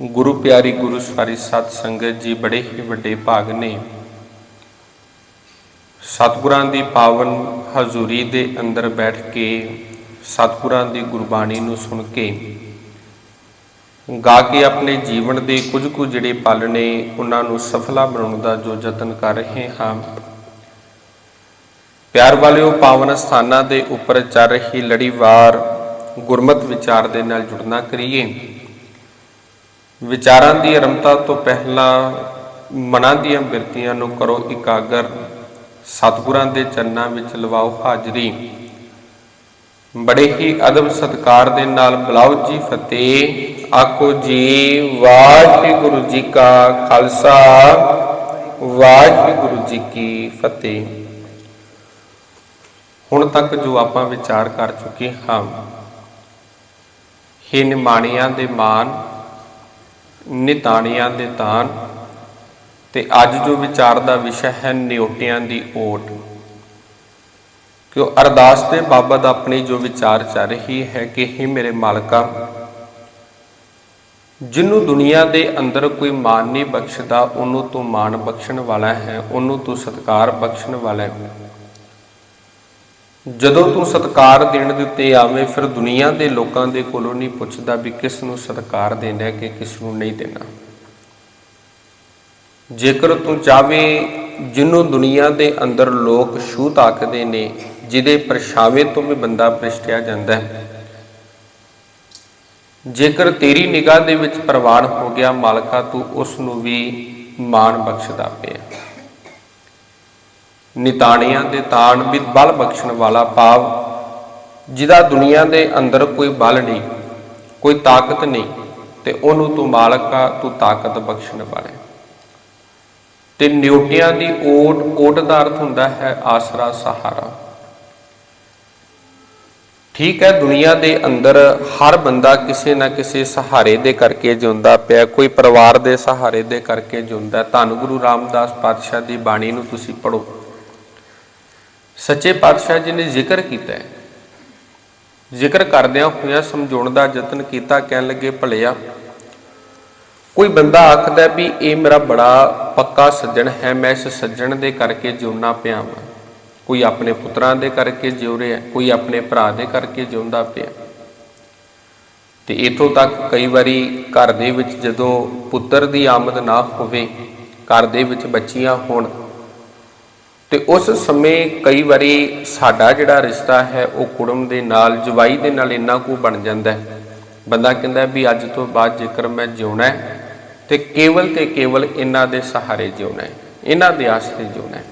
ਗੁਰੂ ਪਿਆਰੀ ਗੁਰੂ ਸਵਾਰੀ ਸਤ ਸੰਗਤ ਜੀ, ਬੜੇ ਹੀ ਵੱਡੇ ਭਾਗ ਨੇ। ਸਤਿਗੁਰਾਂ ਦੀ ਪਾਵਨ ਹਜ਼ੂਰੀ ਦੇ ਅੰਦਰ ਬੈਠ ਕੇ ਸਤਿਗੁਰਾਂ ਦੀ ਗੁਰਬਾਣੀ ਨੂੰ ਸੁਣ ਕੇ ਗਾ ਕੇ ਆਪਣੇ ਜੀਵਨ ਦੇ ਕੁਝ ਕੁ ਜਿਹੜੇ ਪਲ ਨੇ, ਉਹਨਾਂ ਨੂੰ ਸਫਲਾ ਬਣਾਉਣ ਦਾ ਜੋ ਯਤਨ ਕਰ ਰਹੇ ਹਾਂ। ਪਿਆਰ ਵਾਲਿਓ, ਪਾਵਨ ਸਥਾਨਾਂ ਦੇ ਉੱਪਰ ਚੱਲ ਰਹੀ ਲੜੀਵਾਰ ਗੁਰਮਤ ਵਿਚਾਰ ਦੇ ਨਾਲ ਜੁੜਨਾ ਕਰੀਏ। ਵਿਚਾਰਾਂ ਦੀ ਆਰੰਭਤਾ ਤੋਂ ਪਹਿਲਾਂ ਮਨਾਂ ਦੀਆਂ ਬਿਰਤੀਆਂ ਨੂੰ ਕਰੋ ਇਕਾਗਰ, ਸਤਿਗੁਰਾਂ ਦੇ ਚਰਨਾਂ ਵਿੱਚ ਲਵਾਓ ਹਾਜ਼ਰੀ। ਬੜੇ ਹੀ ਅਦਬ ਸਤਕਾਰ ਦੇ ਨਾਲ ਬੁਲਾਓ ਜੀ ਫਤਿਹ, ਆਖੋ ਜੀ, ਵਾਹਿਗੁਰੂ ਜੀ ਕਾ ਖਾਲਸਾ, ਵਾਹਿਗੁਰੂ ਜੀ ਕੀ ਫਤਿਹ। ਹੁਣ ਤੱਕ ਜੋ ਆਪਾਂ ਵਿਚਾਰ ਕਰ ਚੁੱਕੇ ਹਾਂ ਹੇ ਨਿਮਾਣੀਆਂ ਦੇ ਮਾਨ ਨਿਤਾਣੀਆਂ ਦੇ ਤਾਨ ਤੇ ਅੱਜ ਜੋ ਵਿਚਾਰ ਦਾ ਵਿਸ਼ਾ ਹੈ ਨਿਉਟਿਆਂ ਦੀ ਓਟ। ਕਿ ਉਹ ਅਰਦਾਸ ਦੇ ਬਾਬਤ ਆਪਣੀ ਜੋ ਵਿਚਾਰ ਚੱਲ ਰਹੀ ਹੈ ਕਿ ਹੀ ਮੇਰੇ ਮਾਲਕਾ ਜਿਹਨੂੰ ਦੁਨੀਆ ਦੇ ਅੰਦਰ ਕੋਈ ਮਾਨ ਨਹੀਂ ਬਖਸ਼ਦਾ, ਉਹਨੂੰ ਤੂੰ ਮਾਨ ਬਖਸ਼ਣ ਵਾਲਾ ਹੈ, ਉਹਨੂੰ ਤੂੰ ਸਤਕਾਰ ਬਖਸ਼ਣ ਵਾਲਾ ਹੈ। ਜਦੋਂ ਤੂੰ ਸਤਕਾਰ ਦੇਣ ਦੇ ਉੱਤੇ ਆਵੇਂ, ਫਿਰ ਦੁਨੀਆ ਦੇ ਲੋਕਾਂ ਦੇ ਕੋਲੋਂ ਨਹੀਂ ਪੁੱਛਦਾ ਵੀ ਕਿਸ ਨੂੰ ਸਤਕਾਰ ਦੇਣਾ ਹੈ ਕਿ ਕਿਸ ਨੂੰ ਨਹੀਂ ਦੇਣਾ। ਜੇਕਰ ਤੂੰ ਚਾਹੇ ਜਿਹਨੂੰ ਦੁਨੀਆ ਦੇ ਅੰਦਰ ਲੋਕ ਛੂਤ ਆਖਦੇ ਨੇ, ਜਿਹਦੇ ਪਰਛਾਵੇਂ ਤੋਂ ਵੀ ਬੰਦਾ ਭ੍ਰਿਸ਼ਟਿਆ ਜਾਂਦਾ ਹੈ। ਜੇਕਰ ਤੇਰੀ ਨਿਗਾਹ ਦੇ ਵਿੱਚ ਪ੍ਰਵਾਨ ਹੋ ਗਿਆ ਮਾਲਕਾ, ਤੂੰ ਉਸ ਨੂੰ ਵੀ ਮਾਣ ਬਖਸ਼ਦਾ ਪਿਆ। ਨਿਤਾਣਿਆਂ ਦੇ ਤਾਣ ਵੀ ਬਲ ਬਖਸ਼ਣ ਵਾਲਾ ਭਾਵ ਜਿਹਦਾ ਦੁਨੀਆ ਦੇ ਅੰਦਰ ਕੋਈ ਬਲ ਨਹੀਂ, ਕੋਈ ਤਾਕਤ ਨਹੀਂ, ਤੇ ਉਹਨੂੰ ਤੂੰ ਮਾਲਕ ਆ, ਤੂੰ ਤਾਕਤ ਬਖਸ਼ਣ ਵਾਲਾ ਹੈ। ਤੇ ਨਿਉਟਿਆਂ ਦੀ ਓਟ ਓਟ ਦਾ ਅਰਥ ਹੁੰਦਾ ਹੈ ਆਸਰਾ ਸਹਾਰਾ। ਠੀਕ ਹੈ, ਦੁਨੀਆ ਦੇ ਅੰਦਰ ਹਰ ਬੰਦਾ ਕਿਸੇ ਨਾ ਕਿਸੇ ਸਹਾਰੇ ਦੇ ਕਰਕੇ ਜਿਉਂਦਾ ਪਿਆ, ਕੋਈ ਪਰਿਵਾਰ ਦੇ ਸਹਾਰੇ ਦੇ ਕਰਕੇ ਜਿਉਂਦਾ ਧੰਨ ਗੁਰੂ ਰਾਮਦਾਸ ਪਾਤਸ਼ਾਹ ਦੀ ਬਾਣੀ ਨੂੰ ਤੁਸੀਂ ਪੜੋ ਸੱਚੇ ਪਾਤਸ਼ਾਹ ਜੀ ਨੇ ਜ਼ਿਕਰ ਕੀਤਾ ਹੈ। ਜ਼ਿਕਰ ਕਰਦਿਆਂ ਹੋਇਆਂ ਸਮਝਾਉਣ ਦਾ ਯਤਨ ਕੀਤਾ, ਕਹਿਣ ਲੱਗੇ, ਭਲਿਆ, ਕੋਈ ਬੰਦਾ ਆਖਦਾ ਵੀ ਇਹ ਮੇਰਾ ਬੜਾ ਪੱਕਾ ਸੱਜਣ ਹੈ, ਮੈਂ ਇਸ ਸੱਜਣ ਦੇ ਕਰਕੇ ਜਿਉਣਾ ਪਿਆ ਵਾਂ। ਕੋਈ ਆਪਣੇ ਪੁੱਤਰਾਂ ਦੇ ਕਰਕੇ ਜਿਉ ਰਿਹਾ, ਕੋਈ ਆਪਣੇ ਭਰਾ ਦੇ ਕਰਕੇ ਜਿਉਂਦਾ ਪਿਆ। ਤੇ ਇਥੋਂ ਤੱਕ ਕਈ ਵਾਰੀ ਘਰ ਦੇ ਵਿੱਚ ਜਦੋਂ ਪੁੱਤਰ ਦੀ ਆਮਦ ਨਾ ਹੋਵੇ, ਘਰ ਦੇ ਵਿੱਚ ਬੱਚੀਆਂ ਹੋਣ ਤੇ ਉਸ ਸਮੇਂ ਕਈ ਵਾਰੀ ਸਾਡਾ ਜਿਹੜਾ ਰਿਸ਼ਤਾ ਹੈ, ਉਹ ਕੁੜਮ ਦੇ ਨਾਲ, ਜਵਾਈ ਦੇ ਨਾਲ ਇੰਨਾ ਕੁ ਬਣ ਜਾਂਦਾ ਹੈ ਬੰਦਾ ਕਹਿੰਦਾ ਵੀ ਅੱਜ ਤੋਂ ਬਾਅਦ ਜੇਕਰ ਮੈਂ ਜਿਉਣਾ ਹੈ, ਤੇ ਕੇਵਲ ਤੇ ਕੇਵਲ ਇਹਨਾਂ ਦੇ ਸਹਾਰੇ ਜਿਉਣਾ ਹੈ, ਇਹਨਾਂ ਦੇ ਆਸਰੇ ਜਿਉਣਾ ਹੈ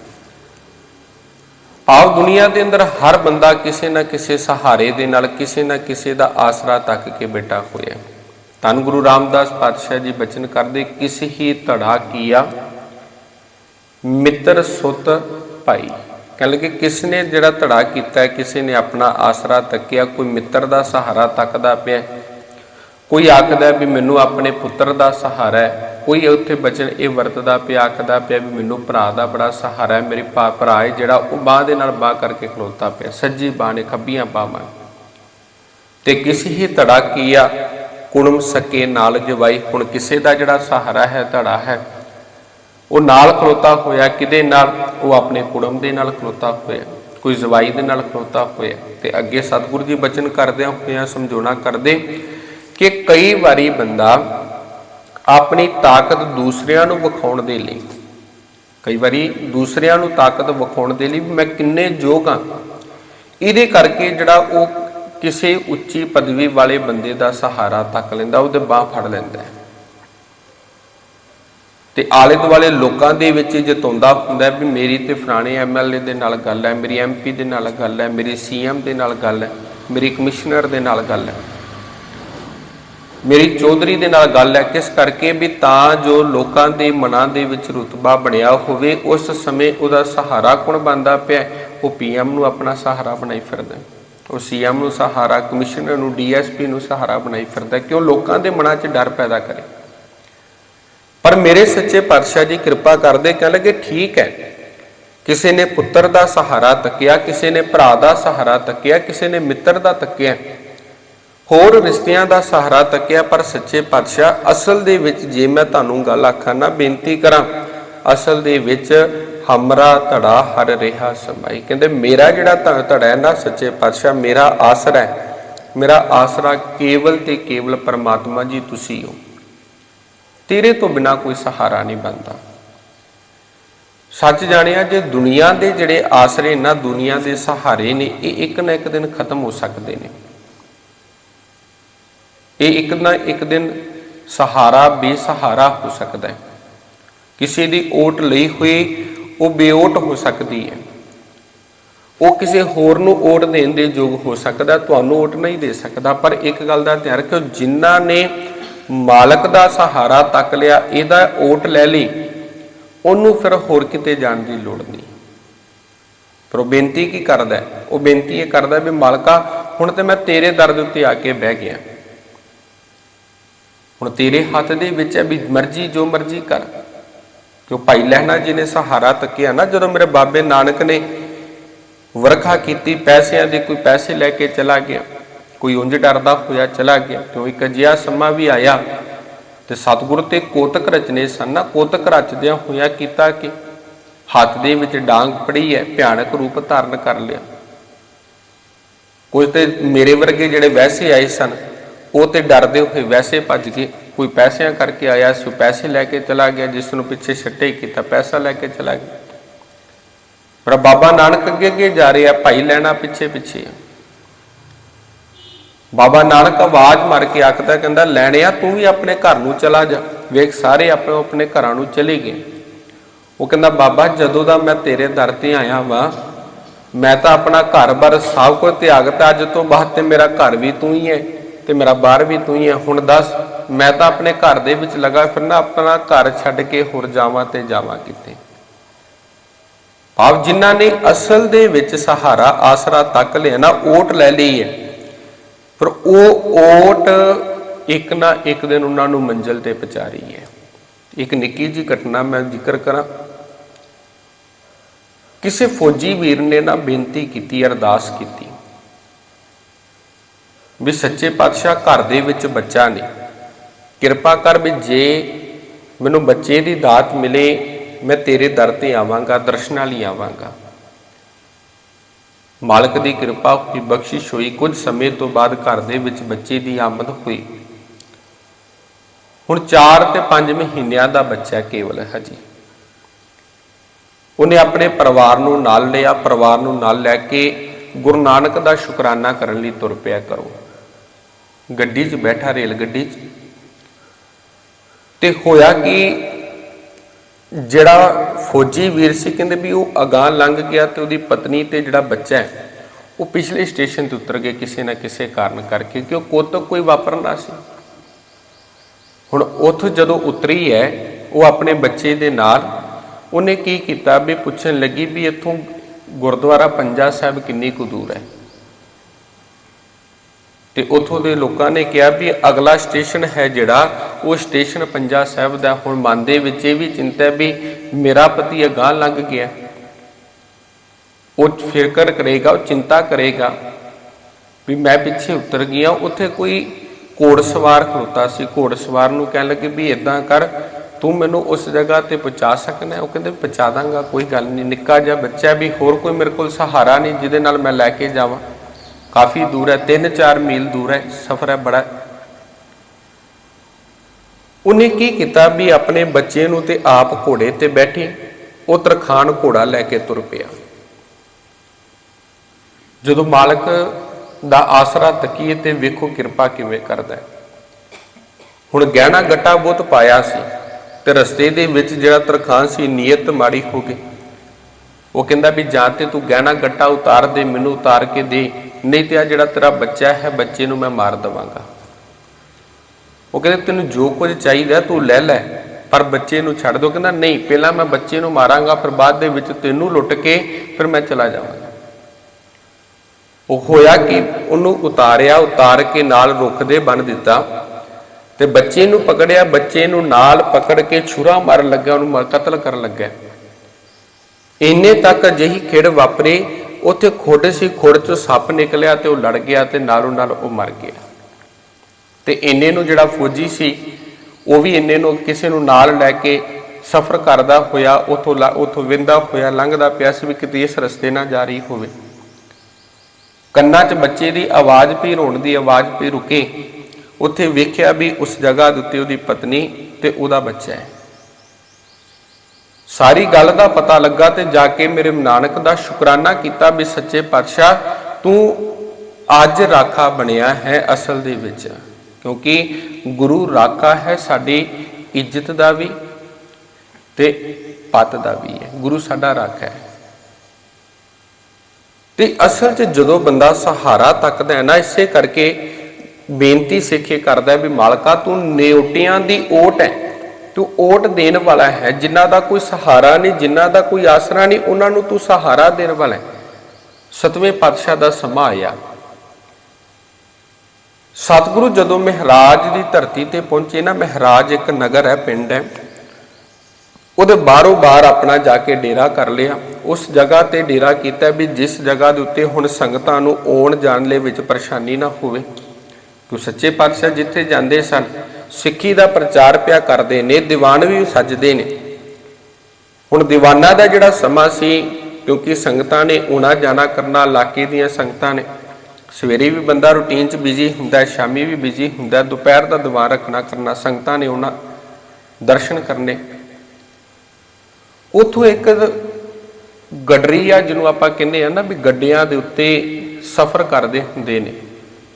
ਭਾਵ ਦੁਨੀਆ ਦੇ ਅੰਦਰ ਹਰ ਬੰਦਾ ਕਿਸੇ ਨਾ ਕਿਸੇ ਸਹਾਰੇ ਦੇ ਨਾਲ, ਕਿਸੇ ਨਾ ਕਿਸੇ ਦਾ ਆਸਰਾ ਤੱਕ ਕੇ ਬੈਠਾ ਹੋਇਆ ਹੈ। ਧੰਨ ਗੁਰੂ ਰਾਮਦਾਸ ਪਾਤਸ਼ਾਹ ਜੀ ਬਚਨ ਕਰਦੇ, ਕਿਸ ਹੀ ਧੜਾ ਕੀਆ ਮਿੱਤਰ ਸੁਤ ਭਾਈ ਕਹਿ ਲਗੇ ਕਿਸ ਨੇ ਜਿਹੜਾ ਧੜਾ ਕੀਤਾ, ਕਿਸੇ ਨੇ ਆਪਣਾ ਆਸਰਾ ਤੱਕਿਆ, ਕੋਈ ਮਿੱਤਰ ਦਾ ਸਹਾਰਾ ਤੱਕਦਾ ਪਿਆ? ਕੋਈ ਆਖਦਾ ਵੀ ਮੈਨੂੰ ਆਪਣੇ ਪੁੱਤਰ ਦਾ ਸਹਾਰਾ ਹੈ। ਕੋਈ ਉੱਥੇ ਬਚਨ ਇਹ ਵਰਤਦਾ ਪਿਆ, ਆਖਦਾ ਪਿਆ ਵੀ ਮੈਨੂੰ ਭਰਾ ਦਾ ਬੜਾ ਸਹਾਰਾ ਹੈ, ਮੇਰੇ ਭਾ, ਭਰਾ ਹੈ ਜਿਹੜਾ ਉਹ ਬਾਹ ਦੇ ਨਾਲ ਬਾਹ ਕਰਕੇ ਖਲੋਤਾ ਪਿਆ, ਸੱਜੀ ਬਾਹ ਨੇ ਖੱਬੀਆਂ ਬਾਹਾਂ। ਤੇ ਕਿਸੇ ਹੀ ਧੜਾ ਕੀਆ, ਕੁਣਮ ਸਕੇ ਨਾਲ ਜਵਾਈ ਹੁਣ ਕਿਸੇ ਦਾ ਜਿਹੜਾ ਸਹਾਰਾ ਹੈ, ਧੜਾ ਹੈ ਉਹ ਨਾਲ ਖਲੋਤਾ ਹੋਇਆ ਕਿਦੇ ਨਾਲ? ਉਹ ਆਪਣੇ ਕੁੜਮ ਦੇ ਨਾਲ ਖਲੋਤਾ ਹੋਇਆ, ਕੋਈ ਜ਼ਵਾਈ ਦੇ ਨਾਲ ਖਲੋਤਾ ਹੋਇਆ ਤੇ ਅੱਗੇ ਸਤਿਗੁਰੂ ਜੀ ਬਚਨ ਕਰਦਿਆਂ ਹੋਇਆਂ ਸਮਝਾਉਣਾ ਕਰਦੇ ਕਿ ਕਈ ਵਾਰੀ ਬੰਦਾ ਆਪਣੀ ਤਾਕਤ ਦੂਸਰਿਆਂ ਨੂੰ ਵਿਖਾਉਣ ਦੇ ਲਈ, ਕਈ ਵਾਰੀ ਦੂਸਰਿਆਂ ਨੂੰ ਤਾਕਤ ਵਿਖਾਉਣ ਦੇ ਲਈ ਵੀ ਮੈਂ ਕਿੰਨੇ ਯੋਗ ਹਾਂ। ਇਹਦੇ ਕਰਕੇ ਜਿਹੜਾ ਉਹ ਕਿਸੇ ਉੱਚੀ ਪਦਵੀ ਵਾਲੇ ਬੰਦੇ ਦਾ ਸਹਾਰਾ ਤੱਕ ਲੈਂਦਾ, ਉਹਦੇ ਬਾਹ ਫੜ ਲੈਂਦਾ ਹੈ। ਤੇ ਆਲੇ ਦੁਆਲੇ ਲੋਕਾਂ ਦੇ ਵਿੱਚ ਜਤਾਉਂਦਾ ਹੁੰਦਾ ਵੀ ਮੇਰੀ ਤੇ ਫਲਾਣੇ ਐਮਐਲਏ ਦੇ ਨਾਲ ਗੱਲ ਹੈ ਮੇਰੀ ਐਮਪੀ ਦੇ ਨਾਲ ਗੱਲ ਹੈ ਮੇਰੀ ਸੀਐਮ ਦੇ ਨਾਲ ਗੱਲ ਹੈ ਮੇਰੀ ਕਮਿਸ਼ਨਰ ਦੇ ਨਾਲ ਗੱਲ ਹੈ ਮੇਰੀ ਚੌਧਰੀ ਦੇ ਨਾਲ ਗੱਲ ਹੈ ਕਿਸ ਕਰਕੇ ਵੀ ਤਾਂ ਜੋ ਲੋਕਾਂ ਦੇ ਮਨਾਂ ਦੇ ਵਿੱਚ ਰੁਤਬਾ ਬਣਿਆ ਹੋਵੇ ਉਸ ਸਮੇਂ ਉਹਦਾ ਸਹਾਰਾ ਕੌਣ ਬਣਦਾ ਪਿਆ ਉਹ ਪੀਐਮ ਨੂੰ ਆਪਣਾ ਸਹਾਰਾ ਬਣਾਈ ਫਿਰਦਾ ਹੈ। ਉਹ ਸੀਐਮ ਨੂੰ ਸਹਾਰਾ ਕਮਿਸ਼ਨਰ ਨੂੰ ਡੀਐਸਪੀ ਨੂੰ ਸਹਾਰਾ ਬਣਾਈ ਫਿਰਦਾ ਹੈ, ਕਿਉਂ ਲੋਕਾਂ ਦੇ ਮਨਾਂ 'ਚ ਡਰ ਪੈਦਾ ਕਰੇ ਪਰ ਮੇਰੇ ਸੱਚੇ ਪਾਤਸ਼ਾਹ ਜੀ ਕਿਰਪਾ ਕਰਦੇ ਕਹਿ ਲਗੇ, ਠੀਕ ਹੈ। ਕਿਸੇ ਨੇ ਪੁੱਤਰ ਦਾ ਸਹਾਰਾ ਤੱਕਿਆ, ਕਿਸੇ ਨੇ ਭਰਾ ਦਾ ਸਹਾਰਾ ਤੱਕਿਆ, ਕਿਸੇ ਨੇ ਮਿੱਤਰ ਦਾ ਤੱਕਿਆ, ਹੋਰ ਰਿਸ਼ਤਿਆਂ ਦਾ ਸਹਾਰਾ ਤੱਕਿਆ, ਪਰ ਸੱਚੇ ਪਾਤਸ਼ਾਹ, ਅਸਲ ਦੇ ਵਿੱਚ ਜੇ ਮੈਂ ਤੁਹਾਨੂੰ ਗੱਲ ਆਖਾਂ ਨਾ, ਬੇਨਤੀ ਕਰਾਂ, ਅਸਲ ਦੇ ਵਿੱਚ ਹਮਰਾ ਧੜਾ ਹਰ ਰਿਹਾ ਸਮਾਈ। ਕਹਿੰਦੇ, ਮੇਰਾ ਜਿਹੜਾ ਧ- ਧੜਾ ਹੈ ਨਾ ਸੱਚੇ ਪਾਤਸ਼ਾਹ, ਮੇਰਾ ਆਸਰਾ ਹੈ। ਮੇਰਾ ਆਸਰਾ ਕੇਵਲ ਤੇ ਕੇਵਲ ਪਰਮਾਤਮਾ ਜੀ ਤੁਸੀਂ ਹੋ। ਤੇਰੇ ਤੋਂ ਬਿਨਾ ਕੋਈ ਸਹਾਰਾ ਨਹੀਂ ਬਣਦਾ। ਸੱਚ ਜਾਣਿਆ ਜੇ ਦੁਨੀਆ ਦੇ ਜਿਹੜੇ ਆਸਰੇ ਨਾ ਦੁਨੀਆ ਦੇ ਸਹਾਰੇ ਨੇ, ਇਹ ਇੱਕ ਨਾ ਇੱਕ ਦਿਨ ਖਤਮ ਹੋ ਸਕਦੇ ਨੇ। ਇਹ ਇੱਕ ਨਾ ਇੱਕ ਦਿਨ ਸਹਾਰਾ, ਬੇਸਹਾਰਾ ਹੋ ਸਕਦਾ ਹੈ। ਕਿਸੇ ਦੀ ਓਟ ਲਈ ਹੋਈ ਉਹ ਬੇਓਟ ਹੋ ਸਕਦੀ ਹੈ। ਉਹ ਕਿਸੇ ਹੋਰ ਨੂੰ ਓਟ ਦੇਣ ਦੇ ਯੋਗ ਹੋ ਸਕਦਾ, ਤੁਹਾਨੂੰ ਓਟ ਨਹੀਂ ਦੇ ਸਕਦਾ, ਪਰ ਇੱਕ ਗੱਲ ਦਾ ਧਿਆਨ ਰੱਖਿਓ, ਜਿਨ੍ਹਾਂ ਨੇ ਮਾਲਕ ਦਾ ਸਹਾਰਾ ਤੱਕ ਲਿਆ, ਇਹਦਾ ਓਟ ਲੈ ਲਈ। ਉਹਨੂੰ ਫਿਰ ਹੋਰ ਕਿਤੇ ਜਾਣ ਦੀ ਲੋੜ ਨਹੀਂ। ਪਰ ਉਹ ਬੇਨਤੀ ਕੀ ਕਰਦਾ ਉਹ ਬੇਨਤੀ ਇਹ ਕਰਦਾ ਵੀ ਮਾਲਕਾ, ਹੁਣ ਤੇ ਮੈਂ ਤੇਰੇ ਦਰ ਦੇ ਉੱਤੇ ਆ ਕੇ ਬਹਿ ਗਿਆ। ਹੁਣ ਤੇਰੇ ਹੱਥ ਦੇ ਵਿੱਚ ਹੈ ਵੀ ਮਰਜ਼ੀ, ਜੋ ਮਰਜ਼ੀ ਕਰ। ਕਿਉਂ ਭਾਈ ਲਹਿਣਾ ਜੀ ਨੇ ਸਹਾਰਾ ਤੱਕਿਆ ਨਾ, ਜਦੋਂ ਮੇਰੇ ਬਾਬੇ ਨਾਨਕ ਨੇ ਵਰਖਾ ਕੀਤੀ, ਪੈਸਿਆਂ ਦੇ ਕੋਈ ਪੈਸੇ ਲੈ ਕੇ ਚਲਾ ਗਿਆ। ਕੋਈ ਉਂਝ ਡਰਦਾ ਹੋਇਆ ਚਲਾ ਗਿਆ ਕਿਉਂ ਇੱਕ ਅਜਿਹਾ ਸਮਾਂ ਵੀ ਆਇਆ ਤੇ ਸਤਿਗੁਰ ਤੇ ਕੋਤਕ ਰਚਨੇ ਸਨ ਨਾ, ਕੋਤਕ ਰਚਦਿਆਂ ਹੋਇਆ ਕੀਤਾ ਕਿ ਹੱਥ ਦੇ ਵਿੱਚ ਡਾਂਗ ਫੜੀ ਹੈ, ਭਿਆਨਕ ਰੂਪ ਧਾਰਨ ਕਰ ਲਿਆ। ਕੁਝ ਤੇ ਮੇਰੇ ਵਰਗੇ ਜਿਹੜੇ ਵੈਸੇ ਆਏ ਸਨ, ਉਹ ਤੇ ਡਰਦੇ ਹੋਏ ਵੈਸੇ ਭੱਜ ਗਏ ਕੋਈ ਪੈਸਿਆਂ ਕਰਕੇ ਆਇਆ ਸੀ ਪੈਸੇ ਲੈ ਕੇ ਚਲਾ ਗਿਆ, ਜਿਸ ਨੂੰ ਪਿੱਛੇ ਛੱਟੇ ਕੀਤਾ, ਪੈਸਾ ਲੈ ਕੇ ਚਲਾ ਗਿਆ। ਪਰ ਬਾਬਾ ਨਾਨਕ ਅੱਗੇ ਅੱਗੇ ਜਾ ਰਿਹਾ, ਭਾਈ ਲੈਣਾ ਪਿੱਛੇ ਪਿੱਛੇ। ਬਾਬਾ ਨਾਨਕ ਆਵਾਜ਼ ਮਾਰ ਕੇ ਆਖਦਾ, ਕਹਿੰਦਾ, ਲੈਣਿਆ, ਤੂੰ ਵੀ ਆਪਣੇ ਘਰ ਨੂੰ ਚਲਾ ਜਾ। ਵੇਖ, ਸਾਰੇ ਆਪਣੇ ਆਪਣੇ ਘਰਾਂ ਨੂੰ ਚਲੇ ਗਏ। ਉਹ ਕਹਿੰਦਾ, ਬਾਬਾ, ਜਦੋਂ ਦਾ ਮੈਂ ਤੇਰੇ ਦਰ ਤੇ ਆਇਆ ਵਾਂ, ਮੈਂ ਤਾਂ ਆਪਣਾ ਘਰ-ਬਾਰ ਸਭ ਕੁਝ ਤਿਆਗਤਾ ਅੱਜ ਤੋਂ ਬਾਅਦ ਤੇ ਮੇਰਾ ਘਰ ਵੀ ਤੂੰ ਹੀ ਹੈ ਤੇ ਮੇਰਾ ਬਾਹਰ ਵੀ ਤੂੰ ਹੀ ਹੈ। ਹੁਣ ਦੱਸ, ਮੈਂ ਤਾਂ ਆਪਣੇ ਘਰ ਦੇ ਵਿੱਚ ਲਗਾ ਫਿਰਨਾ ਆਪਣਾ ਘਰ ਛੱਡ ਕੇ ਹੋਰ ਜਾਵਾਂ ਤੇ ਜਾਵਾਂ ਕਿਤੇ ਭਾਵ ਜਿਨ੍ਹਾਂ ਨੇ ਅਸਲ ਦੇ ਵਿੱਚ ਸਹਾਰਾ, ਆਸਰਾ ਤੱਕ ਲਿਆ ਨਾ, ਓਟ ਲੈ ਲਈ ਹੈ। ਪਰ ਉਹ ਓਟ ਇੱਕ ਨਾ ਇੱਕ ਦਿਨ ਉਹਨਾਂ ਨੂੰ ਮੰਜ਼ਲ ਤੇ ਪਹੁੰਚਾ ਰਹੀ ਹੈ। ਇੱਕ ਨਿੱਕੀ ਜੀ ਘਟਨਾ ਮੈਂ ਜ਼ਿਕਰ ਕਰਾਂ। ਕਿਸੇ ਫੌਜੀ ਵੀਰ ਨੇ ਨਾ ਬੇਨਤੀ ਕੀਤੀ, ਅਰਦਾਸ ਕੀਤੀ ਵੀ ਸੱਚੇ ਪਾਤਸ਼ਾਹ ਘਰ ਦੇ ਵਿੱਚ ਬੱਚਾ ਨਹੀਂ ਕਿਰਪਾ ਕਰ ਵੀ ਜੇ ਮੈਨੂੰ ਬੱਚੇ ਦੀ ਦਾਤ ਮਿਲੇ, ਮੈਂ ਤੇਰੇ ਦਰ ਤੇ ਆਵਾਂਗਾ, ਦਰਸ਼ਨਾਂ ਲਈ ਆਵਾਂਗਾ। ਮਾਲਕ ਦੀ ਕਿਰਪਾ ਹੋਈ ਬਖਸ਼ਿਸ਼ ਹੋਈ? ਕੁਝ ਸਮੇਂ ਤੋਂ ਬਾਅਦ ਘਰ ਦੇ ਵਿੱਚ ਬੱਚੇ ਦੀ ਆਮਦ ਹੋਈ। ਹੁਣ 4 ਤੇ 5 ਮਹੀਨਿਆਂ ਦਾ ਬੱਚਾ ਕੇਵਲ ਹੈ ਜੀ। ਉਹਨੇ ਆਪਣੇ ਪਰਿਵਾਰ ਨੂੰ ਨਾਲ ਲਿਆ। ਪਰਿਵਾਰ ਨੂੰ ਨਾਲ ਲੈ ਕੇ ਗੁਰੂ ਨਾਨਕ ਦਾ ਸ਼ੁਕਰਾਨਾ ਕਰਨ ਲਈ ਤੁਰ ਪਿਆ ਕਰੋ ਗੱਡੀ 'ਚ ਬੈਠਾ, ਰੇਲ ਗੱਡੀ 'ਚ। ਤੇ ਹੋਇਆ ਕਿ ਜਿਹੜਾ ਫੌਜੀ ਵੀਰ ਸੀ, ਕਹਿੰਦੇ ਵੀ ਉਹ ਅਗਾਹ ਲੰਘ ਗਿਆ ਤੇ ਉਹਦੀ ਪਤਨੀ ਤੇ ਜਿਹੜਾ ਬੱਚਾ ਹੈ, ਉਹ ਪਿਛਲੇ ਸਟੇਸ਼ਨ ਤੇ ਉਤਰ ਗਏ ਕਿਸੇ ਨਾ ਕਿਸੇ ਕਾਰਨ ਕਰਕੇ ਕਿ ਉਹ ਕੋਤਕ ਕੋਈ ਵਾਪਰਨਾ ਸੀ। ਹੁਣ ਉੱਥੋਂ ਜਦੋਂ ਉਤਰੀ ਹੈ, ਉਹ ਆਪਣੇ ਬੱਚੇ ਦੇ ਨਾਲ, ਉਹਨੇ ਕੀ ਕੀਤਾ ਵੀ ਪੁੱਛਣ ਲੱਗੀ ਵੀ ਇੱਥੋਂ ਗੁਰਦੁਆਰਾ ਪੰਜਾ ਸਾਹਿਬ ਕਿੰਨੀ ਕੁ ਦੂਰ ਹੈ। ਤੇ ਉੱਥੋਂ ਦੇ ਲੋਕਾਂ ਨੇ ਕਿਹਾ ਵੀ ਅਗਲਾ ਸਟੇਸ਼ਨ ਹੈ ਜਿਹੜਾ, ਉਹ ਸਟੇਸ਼ਨ ਪੰਜਾ ਸਾਹਿਬ ਦਾ। ਹੁਣ ਮਨ ਦੇ ਵਿੱਚ ਇਹ ਵੀ ਚਿੰਤਾ ਵੀ ਮੇਰਾ ਪਤੀ ਅਗਾਂਹ ਲੰਘ ਗਿਆ। ਉਹ ਫਿਕਰ ਕਰੇਗਾ, ਉਹ ਚਿੰਤਾ ਕਰੇਗਾ ਵੀ ਮੈਂ ਪਿੱਛੇ ਉਤਰ ਗਿਆ। ਉੱਥੇ ਕੋਈ ਘੋੜ ਸਵਾਰ ਖਲੋਤਾ ਸੀ। ਘੋੜ ਸਵਾਰ ਨੂੰ ਕਹਿਣ ਲੱਗੇ ਵੀ ਇਦਾਂ ਕਰ, ਤੂੰ ਮੈਨੂੰ ਉਸ ਜਗ੍ਹਾ ਤੇ ਪਹੁੰਚਾ ਸਕਣਾ ਉਹ ਕਹਿੰਦੇ, ਪਹੁੰਚਾ ਦਾਂਗਾ, ਕੋਈ ਗੱਲ ਨਹੀਂ ਨਿੱਕਾ ਜਿਹਾ ਬੱਚਾ ਵੀ ਹੋਰ ਕੋਈ ਮੇਰੇ ਕੋਲ ਸਹਾਰਾ ਨਹੀਂ, ਜਿਹਦੇ ਨਾਲ ਮੈਂ ਲੈ ਕੇ ਜਾਵਾਂ। ਕਾਫੀ ਦੂਰ ਹੈ 3-4 ਮੀਲ ਦੂਰ ਹੈ, ਸਫ਼ਰ ਹੈ ਬੜਾ। ਉਹਨੇ ਕੀ ਕੀਤਾ ਵੀ ਆਪਣੇ ਬੱਚੇ ਨੂੰ ਤੇ ਆਪ ਘੋੜੇ ਤੇ ਬੈਠੇ, ਉਹ ਤਰਖਾਨ ਘੋੜਾ ਲੈ ਕੇ ਤੁਰ ਪਿਆ। ਜਦੋਂ ਮਾਲਕ ਦਾ ਆਸਰਾ ਤਕੀਏ ਤੇ ਵੇਖੋ ਕਿਰਪਾ ਕਿਵੇਂ ਕਰਦਾ ਹੁਣ ਗਹਿਣਾ ਗੱਟਾ ਬਹੁਤ ਪਾਇਆ ਸੀ ਤੇ ਰਸਤੇ ਦੇ ਵਿੱਚ ਜਿਹੜਾ ਤਰਖਾਨ ਸੀ, ਨੀਅਤ ਮਾੜੀ ਹੋ ਗਈ। ਉਹ ਕਹਿੰਦਾ ਵੀ ਜਾਂ ਤੇ ਤੂੰ ਗਹਿਣਾ ਗੱਟਾ ਉਤਾਰ ਦੇ, ਮੈਨੂੰ ਉਤਾਰ ਕੇ ਦੇ। ਨਹੀਂ ਤੇ ਆ ਜਿਹੜਾ ਤੇਰਾ ਬੱਚਾ ਹੈ, ਬੱਚੇ ਨੂੰ ਮੈਂ ਮਾਰ ਦਵਾਂਗਾ। ਉਹ ਕਹਿੰਦੇ, ਤੈਨੂੰ ਜੋ ਕੁਝ ਚਾਹੀਦਾ ਤੂੰ ਲੈ ਲੈ। ਪਰ ਬੱਚੇ ਨੂੰ ਛੱਡ ਦੋ। ਕਹਿੰਦਾ, ਨਹੀਂ, ਪਹਿਲਾਂ ਮੈਂ ਬੱਚੇ ਨੂੰ ਮਾਰਾਂਗਾ, ਫਿਰ ਬਾਅਦ ਦੇ ਵਿੱਚ ਤੈਨੂੰ ਲੁੱਟ ਕੇ ਫਿਰ ਮੈਂ ਚਲਾ ਜਾਵਾਂਗਾ। ਉਹ ਹੋਇਆ ਕਿ ਉਹਨੂੰ ਉਤਾਰਿਆ, ਉਤਾਰ ਕੇ ਨਾਲ ਰੁੱਖ ਦੇ ਬੰਨ ਦਿੱਤਾ ਤੇ ਬੱਚੇ ਨੂੰ ਪਕੜਿਆ, ਬੱਚੇ ਨੂੰ ਨਾਲ ਪਕੜ ਕੇ ਛੁਰਾ ਮਾਰਨ ਲੱਗਾ ਉਹਨੂੰ ਕਤਲ ਕਰਨ ਲੱਗਾ ਇੰਨੇ ਤੱਕ ਅਜਿਹੀ ਖੇਡ ਵਾਪਰੇ ਉੱਥੇ ਖੁੱਡ ਸੀ ਖੁੱਡ ਚੋਂ ਸੱਪ ਨਿਕਲਿਆ ਤੇ ਉਹ ਲੜ ਗਿਆ ਤੇ ਨਾਲੋਂ ਨਾਲ ਉਹ ਮਰ ਗਿਆ। ਤੇ ਇੰਨੇ ਨੂੰ ਜਿਹੜਾ ਫੌਜੀ ਸੀ, ਉਹ ਵੀ ਇੰਨੇ ਨੂੰ ਕਿਸੇ ਨੂੰ ਨਾਲ ਲੈ ਕੇ ਸਫ਼ਰ ਕਰਦਾ ਹੋਇਆ, ਉਥੋਂ ਉਥੋਂ ਵਿੰਦਾ ਹੋਇਆ, ਲੰਘਦਾ ਪਿਆ ਸੀ ਵੀ ਕਿਤੇ ਇਸ ਰਸਤੇ ਨਾ ਜਾਰੀ ਹੋਵੇ। ਕੰਨਾਂ 'ਚ ਬੱਚੇ ਦੀ ਆਵਾਜ਼ ਵੀ ਰੋਣ ਦੀ ਆਵਾਜ਼ ਵੀ ਰੁਕੇ। ਉੱਥੇ ਵੇਖਿਆ ਵੀ ਉਸ ਜਗ੍ਹਾ ਦੇ ਉੱਤੇ ਉਹਦੀ ਪਤਨੀ ਤੇ ਉਹਦਾ ਬੱਚਾ ਹੈ। ਸਾਰੀ ਗੱਲ ਦਾ ਪਤਾ ਲੱਗਾ ਤੇ ਜਾ ਕੇ ਮੇਰੇ ਨਾਨਕ ਦਾ ਸ਼ੁਕਰਾਨਾ ਕੀਤਾ ਵੀ ਸੱਚੇ ਪਾਤਸ਼ਾਹ, ਤੂੰ ਅੱਜ ਰਾਖਾ ਬਣਿਆ ਹੈ ਅਸਲ ਦੇ ਵਿੱਚ। ਕਿਉਂਕਿ ਗੁਰੂ ਰਾਖਾ ਹੈ ਸਾਡੀ ਇੱਜ਼ਤ ਦਾ ਵੀ ਤੇ ਪਤ ਦਾ ਵੀ ਹੈ। ਗੁਰੂ ਸਾਡਾ ਰਾਖਾ ਹੈ। ਤੇ ਅਸਲ 'ਚ ਜਦੋਂ ਬੰਦਾ ਸਹਾਰਾ ਤੱਕਦਾ ਹੈ ਨਾ, ਇਸੇ ਕਰਕੇ ਬੇਨਤੀ ਸਿੱਖੇ ਕਰਦਾ ਵੀ ਮਾਲਕਾ, ਤੂੰ ਨਿਉਟਿਆਂ ਦੀ ਓਟ ਹੈ। ਤੂੰ ਓਟ ਦੇਣ ਵਾਲਾ ਹੈ, ਜਿਨ੍ਹਾਂ ਦਾ ਕੋਈ ਸਹਾਰਾ ਨਹੀਂ, ਜਿਨ੍ਹਾਂ ਦਾ ਕੋਈ ਆਸਰਾ ਨਹੀਂ, ਉਹਨਾਂ ਨੂੰ ਤੂੰ ਸਹਾਰਾ ਦੇਣ ਵਾਲਾ ਹੈ। ਸਤਵੇਂ ਪਾਤਸ਼ਾਹ ਦਾ ਸਮਾਂ ਆਇਆ। ਸਤਿਗੁਰੂ ਜਦੋਂ ਮਹਾਰਾਜ ਦੀ ਧਰਤੀ ਤੇ ਪਹੁੰਚੇ, ਨਾ ਮਹਾਰਾਜ ਇੱਕ ਨਗਰ ਹੈ, ਪਿੰਡ ਹੈ। ਉਹਦੇ ਬਾਹਰੋਂ ਬਾਹਰ ਆਪਣਾ ਜਾ ਕੇ ਡੇਰਾ ਕਰ ਲਿਆ। ਉਸ ਜਗ੍ਹਾ ਤੇ ਡੇਰਾ ਕੀਤਾ ਵੀ ਜਿਸ ਜਗ੍ਹਾ ਦੇ ਉੱਤੇ ਹੁਣ ਸੰਗਤਾਂ ਨੂੰ ਆਉਣ ਜਾਣ ਲਈ ਵਿੱਚ ਪਰੇਸ਼ਾਨੀ ਨਾ ਹੋਵੇ। ਤੂੰ ਸੱਚੇ ਪਾਤਸ਼ਾਹ ਜਿੱਥੇ ਜਾਂਦੇ ਸਨ ਸਿੱਖੀ ਦਾ ਪ੍ਰਚਾਰ ਪਿਆ ਕਰਦੇ ਨੇ, ਦੀਵਾਨ ਵੀ ਸੱਜਦੇ ਨੇ। ਹੁਣ ਦੀਵਾਨਾਂ ਦਾ ਜਿਹੜਾ ਸਮਾਂ ਸੀ, ਕਿਉਂਕਿ ਸੰਗਤਾਂ ਨੇ ਆਉਣਾ ਜਾਣਾ ਕਰਨਾ ਇਲਾਕੇ ਦੀਆਂ ਸੰਗਤਾਂ ਨੇ, ਸਵੇਰੇ ਵੀ ਬੰਦਾ ਰੁਟੀਨ 'ਚ ਬਿਜ਼ੀ ਹੁੰਦਾ, ਸ਼ਾਮੀ ਵੀ ਬਿਜ਼ੀ ਹੁੰਦਾ, ਦੁਪਹਿਰ ਦਾ ਦੀਵਾਨ ਰੱਖਣਾ ਕਰਨਾ, ਸੰਗਤਾਂ ਨੇ ਉਹਨਾਂ ਦਰਸ਼ਨ ਕਰਨੇ। ਉਥੋਂ ਇੱਕ ਗੱਡਰੀ ਆ, ਜਿਹਨੂੰ ਆਪਾਂ ਕਹਿੰਦੇ ਆ ਨਾ ਵੀ ਗੱਡਿਆਂ ਦੇ ਉੱਤੇ ਸਫ਼ਰ ਕਰਦੇ ਹੁੰਦੇ ਨੇ,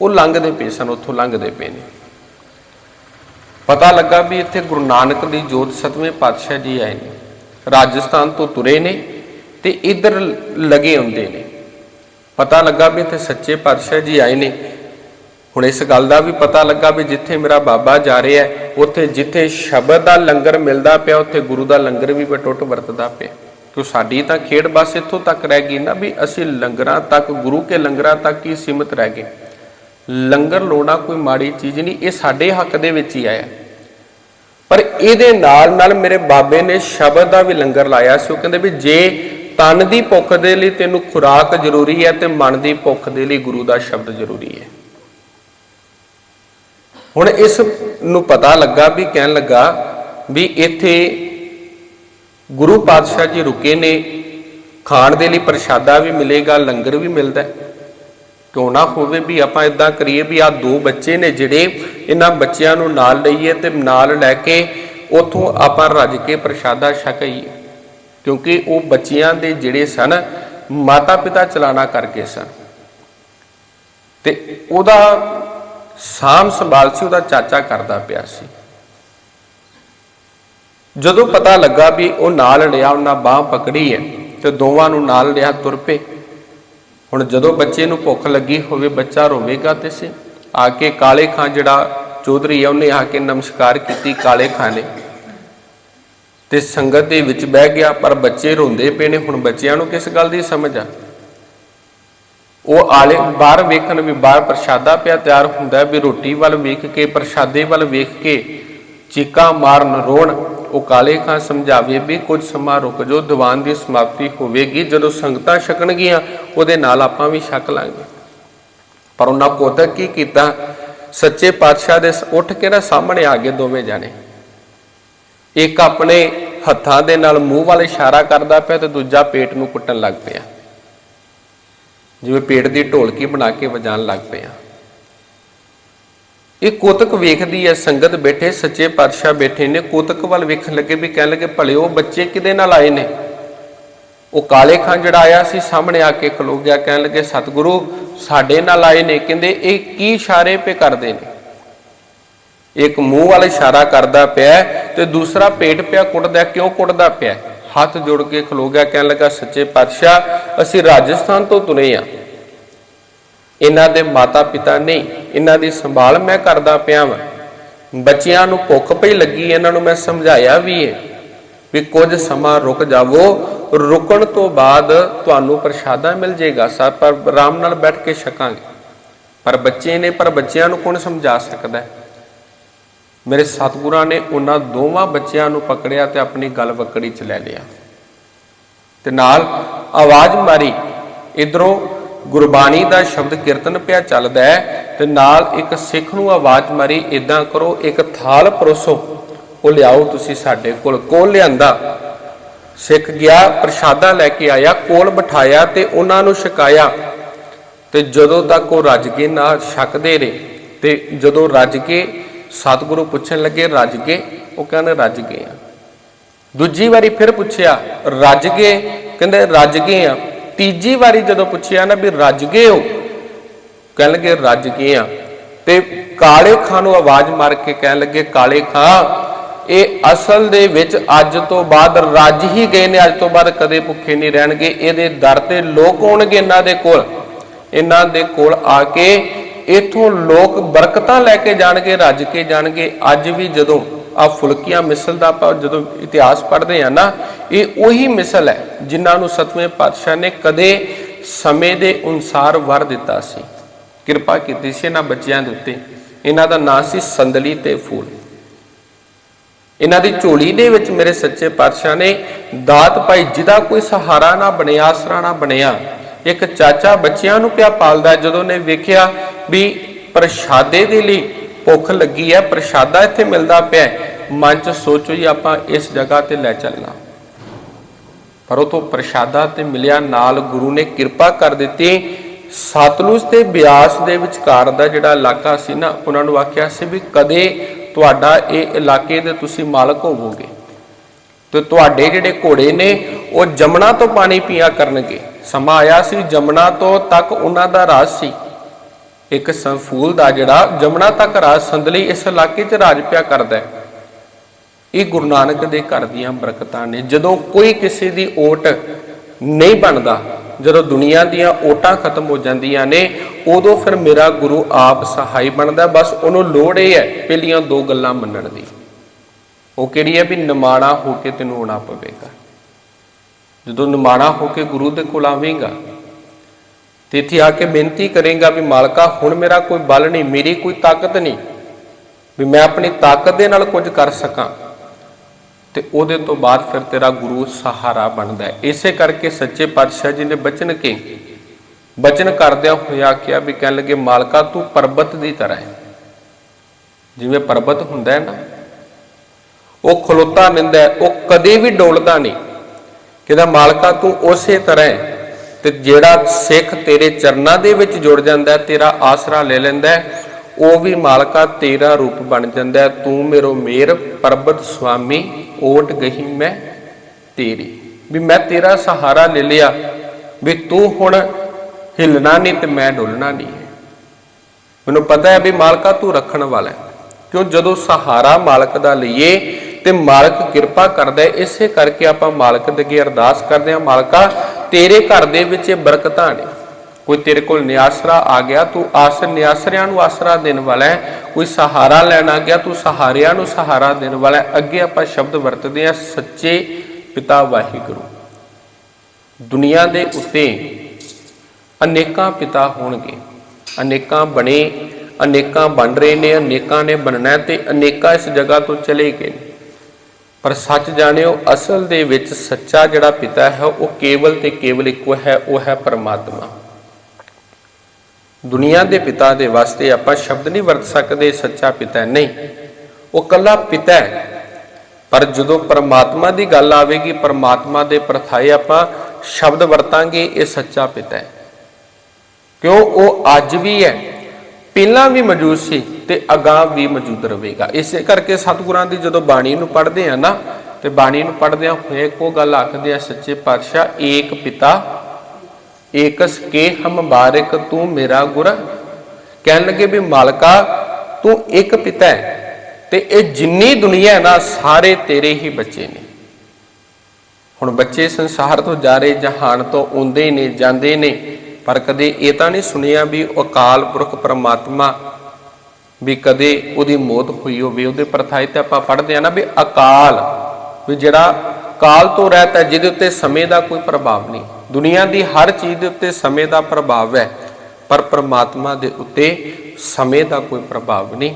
ਉਹ ਲੰਘਦੇ ਪਏ ਸਨ, ਉੱਥੋਂ ਲੰਘਦੇ ਪਏ ਨੇ। ਪਤਾ ਲੱਗਾ ਵੀ ਇੱਥੇ ਗੁਰੂ ਨਾਨਕ ਦੀ ਜੋਤ ਸਤਵੇਂ ਪਾਤਸ਼ਾਹ ਜੀ ਆਏ ਨੇ। ਰਾਜਸਥਾਨ ਤੋਂ ਤੁਰੇ ਨੇ ਤੇ ਇੱਧਰ ਲਗੇ ਹੁੰਦੇ ਨੇ। ਪਤਾ ਲੱਗਾ ਵੀ ਇੱਥੇ ਸੱਚੇ ਪਾਤਸ਼ਾਹ ਜੀ ਆਏ ਨੇ। ਹੁਣ ਇਸ ਗੱਲ ਦਾ ਵੀ ਪਤਾ ਲੱਗਾ ਵੀ ਜਿੱਥੇ ਮੇਰਾ ਬਾਬਾ ਜਾ ਰਿਹਾ ਉੱਥੇ ਜਿੱਥੇ ਸ਼ਬਦ ਦਾ ਲੰਗਰ ਮਿਲਦਾ ਪਿਆ, ਉੱਥੇ ਗੁਰੂ ਦਾ ਲੰਗਰ ਵੀ ਬਟੁੱਟ ਵਰਤਦਾ ਪਿਆ। ਕਿਉਂ ਸਾਡੀ ਤਾਂ ਖੇਡ ਬਸ ਇੱਥੋਂ ਤੱਕ ਰਹਿ ਗਈ ਨਾ ਵੀ ਅਸੀਂ ਲੰਗਰਾਂ ਤੱਕ, ਗੁਰੂ ਕੇ ਲੰਗਰਾਂ ਤੱਕ ਹੀ ਸੀਮਿਤ ਰਹਿ ਗਏ। ਲੰਗਰ ਲੋਣਾ ਕੋਈ ਮਾੜੀ ਚੀਜ਼ ਨਹੀਂ, ਇਹ ਸਾਡੇ ਹੱਕ ਦੇ ਵਿੱਚ ਹੀ ਆਇਆ ਪਰ ਇਹਦੇ ਨਾਲ ਨਾਲ ਮੇਰੇ ਬਾਬੇ ਨੇ ਸ਼ਬਦ ਦਾ ਵੀ ਲੰਗਰ ਲਾਇਆ ਸੀ, ਉਹ ਕਹਿੰਦੇ ਵੀ ਜੇ ਤਨ ਦੀ ਭੁੱਖ ਦੇ ਲਈ ਤੈਨੂੰ ਖੁਰਾਕ ਜ਼ਰੂਰੀ ਹੈ ਤੇ ਮਨ ਦੀ ਭੁੱਖ ਦੇ ਲਈ ਗੁਰੂ ਦਾ ਸ਼ਬਦ ਜ਼ਰੂਰੀ ਹੈ ਹੁਣ ਇਸ ਨੂੰ ਪਤਾ ਲੱਗਾ ਵੀ, ਕਹਿਣ ਲੱਗਾ ਵੀ ਇੱਥੇ ਗੁਰੂ ਪਾਤਸ਼ਾਹ ਜੀ ਰੁਕੇ ਨੇ, ਖਾਣ ਦੇ ਲਈ ਪ੍ਰਸ਼ਾਦਾ ਵੀ ਮਿਲੇਗਾ, ਲੰਗਰ ਵੀ ਮਿਲਦਾ ਹੈ। ਕਿਉਂ ਨਾ ਹੋਵੇ ਵੀ ਆਪਾਂ ਇਦਾਂ ਕਰੀਏ ਵੀ ਆ ਦੋ ਬੱਚੇ ਨੇ ਜਿਹੜੇ ਇਹਨਾਂ ਬੱਚਿਆਂ ਨੂੰ ਨਾਲ ਲਈਏ ਤੇ ਨਾਲ ਲੈ ਕੇ ਉਥੋਂ ਆਪਾਂ ਰੱਜ ਕੇ ਪ੍ਰਸ਼ਾਦਾ ਛਕਾਈਏ ਕਿਉਂਕਿ ਉਹ ਬੱਚਿਆਂ ਦੇ ਜਿਹੜੇ ਸਨ ਮਾਤਾ ਪਿਤਾ ਚਲਾਣਾ ਕਰਕੇ ਸਨ। ਤੇ ਉਹਦਾ ਸਾਮ ਸੰਭਾਲ ਸੀ, ਉਹਦਾ ਚਾਚਾ ਕਰਦਾ ਪਿਆ ਸੀ। ਜਦੋਂ ਪਤਾ ਲੱਗਾ ਵੀ ਉਹ ਨਾਲ ਲਿਆ, ਉਹਨਾਂ ਬਾਹ ਪਕੜੀ ਹੈ ਤੇ ਦੋਵਾਂ ਨੂੰ ਨਾਲ ਲਿਆ ਤੁਰ ਪਏ। ਹੁਣ ਜਦੋਂ ਬੱਚੇ ਨੂੰ ਭੁੱਖ ਲੱਗੀ ਹੋਵੇ, ਬੱਚਾ ਰੋਵੇਗਾ ਤੇ ਸੇ। ਆ ਕੇ ਕਾਲੇ ਖਾਂ ਜਿਹੜਾ ਚੌਧਰੀ ਹੈ ਉਹਨੇ ਆ ਕੇ ਨਮਸਕਾਰ ਕੀਤੀ ਕਾਲੇ ਖਾਂ ਨੇ। ਤੇ ਸੰਗਤ ਦੇ ਵਿੱਚ ਬਹਿ ਗਿਆ, ਪਰ ਬੱਚੇ ਰੋਂਦੇ ਪਏ ਨੇ। ਹੁਣ ਬੱਚਿਆਂ ਨੂੰ ਕਿਸ ਗੱਲ ਦੀ ਸਮਝ ਆ? ਉਹ ਆਲੇ ਬਾਹਰ ਵੇਖਣ ਵੀ ਬਾਹਰ ਪ੍ਰਸ਼ਾਦਾ ਪਿਆ ਤਿਆਰ ਹੁੰਦਾ ਵੀ ਰੋਟੀ ਵੱਲ ਵੇਖ ਕੇ, ਪ੍ਰਸ਼ਾਦੇ ਵੱਲ ਵੇਖ ਕੇ ਚੀਕਾਂ ਮਾਰਨ, ਰੋਣ। ਉਹ ਕਾਲੇ ਖਾਂ ਸਮਝਾਵੇ ਵੀ ਕੁਝ ਸਮਾਂ ਰੁਕ ਜੋ ਦੀਵਾਨ ਦੀ ਸਮਾਪਤੀ ਹੋਵੇਗੀ, ਜਦੋਂ ਸੰਗਤਾਂ ਛਕਣਗੀਆਂ, ਉਹਦੇ ਨਾਲ ਆਪਾਂ ਵੀ ਛਕ ਲਾਂਗੇ। ਪਰ ਉਹਨਾਂ ਕੋਤਕ ਕੀ ਕੀਤਾ? ਸੱਚੇ ਪਾਤਸ਼ਾਹ ਦੇ ਉੱਠ ਕੇ ਨਾ ਸਾਹਮਣੇ ਆ ਗਏ ਦੋਵੇਂ ਜਾਣੇ। ਇੱਕ ਆਪਣੇ ਹੱਥਾਂ ਦੇ ਨਾਲ ਮੂੰਹ ਵੱਲ ਇਸ਼ਾਰਾ ਕਰਦਾ ਪਿਆ ਤੇ ਦੂਜਾ ਪੇਟ ਨੂੰ ਕੁੱਟਣ ਲੱਗ ਪਿਆ। ਜਿਵੇਂ ਪੇਟ ਦੀ ਢੋਲਕੀ ਬਣਾ ਕੇ ਵਜਾਣ ਲੱਗ ਪਿਆ। ਇਹ ਕੋਤਕ ਵੇਖਦੀ ਹੈ, ਸੰਗਤ ਬੈਠੇ, ਸੱਚੇ ਪਾਤਸ਼ਾਹ ਬੈਠੇ ਨੇ। ਕੋਤਕ ਵੱਲ ਵੇਖਣ ਲੱਗੇ ਵੀ ਕਹਿਣ ਲੱਗੇ, ਭਲੇ ਉਹ ਬੱਚੇ ਕਿਹਦੇ ਨਾਲ ਆਏ ਨੇ? ਉਹ ਕਾਲੇ ਖਾਂ ਜਿਹੜਾ ਆਇਆ ਸੀ, ਸਾਹਮਣੇ ਆ ਕੇ ਖਲੋ ਗਿਆ। ਕਹਿਣ ਲੱਗੇ, ਸਤਿਗੁਰੂ, ਸਾਡੇ ਨਾਲ ਆਏ ਨੇ। ਕਹਿੰਦੇ, ਇਹ ਕੀ ਇਸ਼ਾਰੇ ਪੇ ਕਰਦੇ ਨੇ? ਇੱਕ ਮੂੰਹ ਵਾਲਾ ਇਸ਼ਾਰਾ ਕਰਦਾ ਪਿਆ ਤੇ ਦੂਸਰਾ ਪੇਟ ਪਿਆ ਕੁੱਟਦਾ ਕਿਉਂ ਕੁੱਟਦਾ ਪਿਆ ਹੱਥ ਜੋੜ ਕੇ ਖਲੋ ਗਿਆ। ਕਹਿਣ ਲੱਗਾ, ਸੱਚੇ ਪਾਤਸ਼ਾਹ, ਅਸੀਂ ਰਾਜਸਥਾਨ ਤੋਂ ਤੁਰੇ ਆ ਇਹਨਾਂ ਦੇ ਮਾਤਾ ਪਿਤਾ ਨਹੀਂ, ਇਹਨਾਂ ਦੀ ਸੰਭਾਲ ਮੈਂ ਕਰਦਾ ਪਿਆ ਵਾਂ। ਬੱਚਿਆਂ ਨੂੰ ਭੁੱਖ ਪਈ ਲੱਗੀ, ਇਹਨਾਂ ਨੂੰ ਮੈਂ ਸਮਝਾਇਆ ਵੀ ਹੈ ਵੀ ਕੁਝ ਸਮਾਂ ਰੁਕ ਜਾਵੋ, ਰੁਕਣ ਤੋਂ ਬਾਅਦ ਤੁਹਾਨੂੰ ਪ੍ਰਸ਼ਾਦਾ ਮਿਲ ਜਾਏਗਾ ਸਰ, ਪਰ ਆਰਾਮ ਨਾਲ ਬੈਠ ਕੇ ਛਕਾਂਗੇ। ਪਰ ਬੱਚੇ ਨੇ, ਪਰ ਬੱਚਿਆਂ ਨੂੰ ਕੌਣ ਸਮਝਾ ਸਕਦਾ? ਹੈ ਮੇਰੇ ਸਤਿਗੁਰਾਂ ਨੇ ਉਹਨਾਂ ਦੋਵਾਂ ਬੱਚਿਆਂ ਨੂੰ ਪਕੜਿਆ ਤੇ ਆਪਣੀ ਗੱਲ ਵਕੜੀ ਚ ਲੈ ਲਿਆ। ਤੇ ਨਾਲ ਆਵਾਜ਼ ਮਾਰੀ, ਇਧਰੋਂ ਗੁਰਬਾਣੀ ਦਾ ਸ਼ਬਦ ਕੀਰਤਨ ਪਿਆ ਚੱਲਦਾ ਹੈ ਤੇ ਨਾਲ ਇੱਕ ਸਿੱਖ ਨੂੰ ਆਵਾਜ਼ ਮਾਰੀ ਇਦਾਂ ਕਰੋ, ਇੱਕ ਥਾਲ ਪਰੋਸੋ। ਉਹ ਲਿਆਓ ਤੁਸੀਂ ਸਾਡੇ ਕੋਲ। ਕੋਲ ਲਿਆਂਦਾ। ਸਿੱਖ ਗਿਆ, ਪ੍ਰਸ਼ਾਦਾ ਲੈ ਕੇ ਆਇਆ, ਕੋਲ ਬਿਠਾਇਆ ਤੇ ਉਹਨਾਂ ਨੂੰ ਛਕਾਇਆ। ਤੇ ਜਦੋਂ ਤੱਕ ਉਹ ਰੱਜ ਕੇ ਨਾ ਛਕਦੇ ਰਹੇ ਤੇ ਜਦੋਂ ਰੱਜ ਕੇ ਸਤਿਗੁਰੂ ਪੁੱਛਣ ਲੱਗੇ, ਰੱਜ ਕੇ ਉਹ ਕਹਿੰਦੇ, ਰੱਜ ਗਏ ਆ। ਦੂਜੀ ਵਾਰੀ ਫਿਰ ਪੁੱਛਿਆ, ਰੱਜ ਗਏ? ਕਹਿੰਦੇ, ਰੱਜ ਗਏ ਆ। ਤੀਜੀ ਵਾਰੀ ਜਦੋਂ ਪੁੱਛਿਆ ਨਾ ਵੀ ਰੱਜ ਗਏ ਹੋ, ਕਹਿਣ ਲੱਗੇ ਰੱਜ ਗਏ ਆ। ਤੇ ਕਾਲੇ ਖਾਂ ਨੂੰ ਆਵਾਜ਼ ਮਾਰ ਕੇ ਕਹਿਣ ਲੱਗੇ, ਕਾਲੇ ਖਾਂ, ਇਹ ਅਸਲ ਦੇ ਵਿੱਚ ਅੱਜ ਤੋਂ ਬਾਅਦ ਰੱਜ ਹੀ ਗਏ ਨੇ, ਅੱਜ ਤੋਂ ਬਾਅਦ ਕਦੇ ਭੁੱਖੇ ਨਹੀਂ ਰਹਿਣਗੇ। ਇਹਦੇ ਦਰ ਤੇ ਲੋਕ ਆਉਣਗੇ ਇਹਨਾਂ ਦੇ ਕੋਲ। ਇਹਨਾਂ ਦੇ ਕੋਲ ਆ ਕੇ ਇਥੋਂ ਲੋਕ ਬਰਕਤਾਂ ਲੈ ਕੇ ਜਾਣਗੇ, ਰੱਜ ਕੇ ਜਾਣਗੇ। ਅੱਜ ਵੀ ਜਦੋਂ ਆ ਫੁਲਕੀਆਂ ਮਿਸਲ ਦਾ ਆਪਾਂ ਜਦੋਂ ਇਤਿਹਾਸ ਪੜ੍ਹਦੇ ਆ ਨਾ ਇਹ ਉਹੀ ਮਿਸਲ ਹੈ ਜਿਨ੍ਹਾਂ ਨੂੰ ਸਤਵੇਂ ਪਾਤਸ਼ਾਹ ਨੇ ਕਦੇ ਸਮੇਂ ਦੇ ਅਨੁਸਾਰ ਵਰ ਦਿੱਤਾ ਸੀ। ਕਿਰਪਾ ਕੀਤੀ ਸੀ ਇਹਨਾਂ ਬੱਚਿਆਂ ਦੇ ਉੱਤੇ। ਇਹਨਾਂ ਦਾ ਨਾਂ ਸੀ ਸੰਦਲੀ ਤੇ ਫੂਲ। ਇਹਨਾਂ ਦੀ ਝੋਲੀ ਦੇ ਵਿੱਚ ਮੇਰੇ ਸੱਚੇ ਪਾਤਸ਼ਾਹ ਨੇ ਦਾਤ ਪਾਈ, ਜਿਹਦਾ ਕੋਈ ਸਹਾਰਾ ਨਾ ਬਣਿਆ, ਆਸਰਾ ਨਾ ਬਣਿਆ। ਇੱਕ ਚਾਚਾ ਬੱਚਿਆਂ ਨੂੰ ਪਿਆ ਪਾਲਦਾ ਜਦੋਂ ਨੇ ਵੇਖਿਆ ਵੀ ਪ੍ਰਸ਼ਾਦੇ ਦੇ ਲਈ ਭੁੱਖ ਲੱਗੀ ਹੈ, ਪ੍ਰਸ਼ਾਦਾ ਇੱਥੇ ਮਿਲਦਾ ਪਿਆ ਮਨ ਚ ਸੋਚੋ ਜੀ, ਆਪਾਂ ਇਸ ਜਗ੍ਹਾ ਤੇ ਲੈ ਚੱਲਣਾ। ਪਰ ਉਹ ਤੋਂ ਪ੍ਰਸ਼ਾਦਾ ਤੇ ਮਿਲਿਆ ਨਾਲ ਗੁਰੂ ਨੇ ਕਿਰਪਾ ਕਰ ਦਿੱਤੀ। ਸਤਲੁਜ ਤੇ ਬਿਆਸ ਦੇ ਵਿਚਕਾਰ ਦਾ ਜਿਹੜਾ ਇਲਾਕਾ ਸੀ ਨਾ, ਉਹਨਾਂ ਨੂੰ ਆਖਿਆ ਸੀ ਵੀ ਕਦੇ ਤੁਹਾਡਾ ਇਹ ਇਲਾਕੇ ਦੇ ਤੁਸੀਂ ਮਾਲਕ ਹੋਵੋਗੇ ਤੇ ਤੁਹਾਡੇ ਜਿਹੜੇ ਘੋੜੇ ਨੇ, ਉਹ ਜਮਨਾ ਤੋਂ ਪਾਣੀ ਪੀਆ ਕਰਨਗੇ। ਸਮਾਂ ਆਇਆ ਸੀ ਜਮਨਾ ਤੋਂ ਤੱਕ ਉਹਨਾਂ ਦਾ ਰਾਜ ਸੀ। ਇੱਕ ਸੰਫੂਲ ਦਾ ਜਿਹੜਾ ਜਮਨਾ ਤੱਕ ਰਾਜ ਸੰਦਲੀ ਇਸ ਇਲਾਕੇ 'ਚ ਰਾਜ ਪਿਆ ਕਰਦਾ ਹੈ। ਇਹ ਗੁਰੂ ਨਾਨਕ ਦੇ ਘਰ ਦੀਆਂ ਬਰਕਤਾਂ ਨੇ। ਜਦੋਂ ਕੋਈ ਕਿਸੇ ਦੀ ਓਟ ਨਹੀਂ ਬਣਦਾ, ਜਦੋਂ ਦੁਨੀਆ ਦੀਆਂ ਓਟਾਂ ਖਤਮ ਹੋ ਜਾਂਦੀਆਂ ਨੇ, ਉਦੋਂ ਫਿਰ ਮੇਰਾ ਗੁਰੂ ਆਪ ਸਹਾਈ ਬਣਦਾ। ਬਸ ਉਹਨੂੰ ਲੋੜ ਇਹ ਹੈ ਪਹਿਲੀਆਂ ਦੋ ਗੱਲਾਂ ਮੰਨਣ ਦੀ। ਉਹ ਕਿਹੜੀ ਹੈ ਵੀ ਨਿਮਾਣਾ ਹੋ ਕੇ ਤੈਨੂੰ ਆਉਣਾ ਪਵੇਗਾ। ਜਦੋਂ ਨਿਮਾਣਾ ਹੋ ਕੇ ਗੁਰੂ ਦੇ ਕੋਲ ਆਵੇਂਗਾ, ਤੇ ਇੱਥੇ ਆ ਕੇ ਬੇਨਤੀ ਕਰੇਗਾ ਵੀ ਮਾਲਕਾ, ਹੁਣ ਮੇਰਾ ਕੋਈ ਬਲ ਨਹੀਂ, ਮੇਰੀ ਕੋਈ ਤਾਕਤ ਨਹੀਂ, ਵੀ ਮੈਂ ਆਪਣੀ ਤਾਕਤ ਦੇ ਨਾਲ ਕੁਝ ਕਰ ਸਕਾਂ। ਤੇ ਉਹਦੇ ਤੋਂ ਬਾਅਦ ਫਿਰ ਤੇਰਾ ਗੁਰੂ ਸਹਾਰਾ ਬਣਦਾ ਹੈ। ਇਸੇ ਕਰਕੇ ਸੱਚੇ ਪਾਤਸ਼ਾਹ ਜੀ ਨੇ ਬਚਨ ਕੇ? ਬਚਨ ਕਰਦਿਆਂ ਹੋਇਆ ਕਿਹਾ ਵੀ ਕਹਿਣ ਲੱਗੇ, ਮਾਲਕਾ, ਤੂੰ ਪਰਬਤ ਦੀ ਤਰ੍ਹਾਂ ਹੈ। ਜਿਵੇਂ ਪਰਬਤ ਹੁੰਦਾ ਹੈ ਨਾ, ਉਹ ਖਲੋਤਾ ਨਿੰਦਾ ਉਹ ਕਦੇ ਵੀ ਡੋਲਦਾ ਨਹੀਂ। ਕਿਹਦਾ, ਮਾਲਕਾ, ਤੂੰ ਉਸੇ ਤਰ੍ਹਾਂ ਹੈ ਤੇ ਜਿਹੜਾ ਸਿੱਖ ਤੇਰੇ ਚਰਨਾਂ ਦੇ ਵਿੱਚ ਜੁੜ ਜਾਂਦਾ ਤੇਰਾ ਆਸਰਾ ਲੈ ਲੈਂਦਾ ਉਹ ਵੀ ਮਾਲਕਾ, ਤੇਰਾ ਰੂਪ ਬਣ ਜਾਂਦਾ ਤੂੰ ਮੇਰੋ ਮੇਰ, ਪਰਬਤ ਸੁਆਮੀ, ਓਟ ਗਈ ਮੈਂ ਤੇਰੀ। ਵੀ ਮੈਂ ਤੇਰਾ ਸਹਾਰਾ ਲੈ ਲਿਆ। ਵੀ ਤੂੰ ਹੁਣ ਹਿੱਲਣਾ ਨਹੀਂ ਤੇ ਮੈਂ ਡੁੱਲਣਾ ਨਹੀਂ ਮੈਨੂੰ ਪਤਾ ਹੈ ਵੀ ਮਾਲਕਾ ਤੂੰ ਰੱਖਣ ਵਾਲਾ ਕਿਉਂ? ਜਦੋਂ ਸਹਾਰਾ ਮਾਲਕ ਦਾ ਲਈਏ ਤੇ ਮਾਲਕ ਕਿਰਪਾ ਕਰਦਾ ਹੈ, ਇਸੇ ਕਰਕੇ ਆਪਾਂ ਮਾਲਕ ਦੇ ਅੱਗੇ ਅਰਦਾਸ ਕਰਦੇ ਹਾਂ, ਮਾਲਕਾ, ਤੇਰੇ ਘਰ ਦੇ ਵਿੱਚ ਇਹ ਬਰਕਤਾਂ ਨੇ। ਕੋਈ ਤੇਰੇ ਕੋਲ ਨਿਆਸਰਾ ਆ ਗਿਆ, ਤੂੰ ਆਸ ਨਿਆਸਰਿਆਂ ਨੂੰ ਆਸਰਾ ਦੇਣ ਵਾਲਾ ਹੈ, ਕੋਈ ਸਹਾਰਾ ਲੈਣ ਆ ਗਿਆ, ਤੂੰ ਸਹਾਰਿਆਂ ਨੂੰ ਸਹਾਰਾ ਦੇਣ ਵਾਲਾ ਹੈ। ਅੱਗੇ ਆਪਾਂ ਸ਼ਬਦ ਵਰਤਦੇ ਹਾਂ, ਸੱਚੇ ਪਿਤਾ ਵਾਹਿਗੁਰੂ। ਦੁਨੀਆ ਦੇ ਉੱਤੇ ਅਨੇਕਾਂ ਪਿਤਾ ਹੋਣਗੇ, ਅਨੇਕਾਂ ਬਣੇ, ਅਨੇਕਾਂ ਬਣ ਰਹੇ ਨੇ, ਅਨੇਕਾਂ ਨੇ ਬਣਨਾ ਤੇ ਅਨੇਕਾਂ ਇਸ ਜਗ੍ਹਾ ਤੋਂ ਚਲੇ ਗਏ ਨੇ। ਪਰ ਸੱਚ ਜਾਣਿਓ, ਅਸਲ ਦੇ ਵਿੱਚ ਸੱਚਾ ਜਿਹੜਾ ਪਿਤਾ ਹੈ, ਉਹ ਕੇਵਲ ਤੇ ਕੇਵਲ ਇੱਕੋ ਹੈ, ਉਹ ਹੈ ਪਰਮਾਤਮਾ। ਦੁਨੀਆ ਦੇ ਪਿਤਾ ਦੇ ਵਾਸਤੇ ਆਪਾਂ ਸ਼ਬਦ ਨਹੀਂ ਵਰਤ ਸਕਦੇ, ਸੱਚਾ ਪਿਤਾ ਨਹੀਂ, ਉਹ ਕੱਲਾ ਪਿਤਾ ਹੈ। ਪਰ ਜਦੋਂ ਪਰਮਾਤਮਾ ਦੀ ਗੱਲ ਆਵੇਗੀ, ਪਰਮਾਤਮਾ ਦੇ ਪ੍ਰਥਾਏ ਆਪਾਂ ਸ਼ਬਦ ਵਰਤਾਂਗੇ, ਇਹ ਸੱਚਾ ਪਿਤਾ ਹੈ। ਕਿਉਂ? ਉਹ ਅੱਜ ਵੀ ਹੈ, ਪਹਿਲਾਂ ਵੀ ਮੌਜੂਦ ਸੀ ਤੇ ਅਗਾਹ ਵੀ ਮੌਜੂਦ ਰਹੇਗਾ। ਇਸੇ ਕਰਕੇ ਸਤਿਗੁਰਾਂ ਦੀ ਜਦੋਂ ਬਾਣੀ ਨੂੰ ਪੜ੍ਹਦੇ ਆ ਨਾ, ਤੇ ਬਾਣੀ ਨੂੰ ਪੜ੍ਹਦਿਆਂ ਹੋਏ ਕੋ ਗੱਲ ਆਖਦੇ ਆ, ਸੱਚੇ ਪਾਤਸ਼ਾਹ, ਏਕ ਪਿਤਾ ਏਕਸ ਕੇ ਹਮ ਬਾਰਿਕ ਤੂੰ ਮੇਰਾ ਗੁਰ। ਕਹਿਣ ਲੱਗੇ ਵੀ ਮਾਲਕਾ, ਤੂੰ ਇੱਕ ਪਿਤਾ ਹੈ ਤੇ ਇਹ ਜਿੰਨੀ ਦੁਨੀਆ ਹੈ ਨਾ, ਸਾਰੇ ਤੇਰੇ ਹੀ ਬੱਚੇ ਨੇ। ਹੁਣ ਬੱਚੇ ਸੰਸਾਰ ਤੋਂ ਜਾ ਰਹੇ, ਜਹਾਨ ਤੋਂ ਆਉਂਦੇ ਨੇ, ਜਾਂਦੇ ਨੇ, ਪਰ ਕਦੇ ਇਹ ਤਾਂ ਨਹੀਂ ਸੁਣਿਆ ਵੀ ਅਕਾਲ ਪੁਰਖ ਪਰਮਾਤਮਾ ਵੀ ਕਦੇ ਉਹਦੀ ਮੌਤ ਹੋਈ ਹੋਵੇ, ਉਹਦੇ ਪ੍ਰਥਾਏ ਤੇ ਆਪਾਂ ਪੜ੍ਹਦੇ ਆ ਨਾ ਵੀ ਅਕਾਲ, ਵੀ ਜਿਹੜਾ ਕਾਲ ਤੋਂ ਰਹਿਤ ਹੈ, ਜਿਹਦੇ ਉੱਤੇ ਸਮੇਂ ਦਾ ਕੋਈ ਪ੍ਰਭਾਵ ਨਹੀਂ। ਦੁਨੀਆ ਦੀ ਹਰ ਚੀਜ਼ ਦੇ ਉੱਤੇ ਸਮੇਂ ਦਾ ਪ੍ਰਭਾਵ ਹੈ, ਪਰ ਪ੍ਰਮਾਤਮਾ ਦੇ ਉੱਤੇ ਸਮੇਂ ਦਾ ਕੋਈ ਪ੍ਰਭਾਵ ਨਹੀਂ।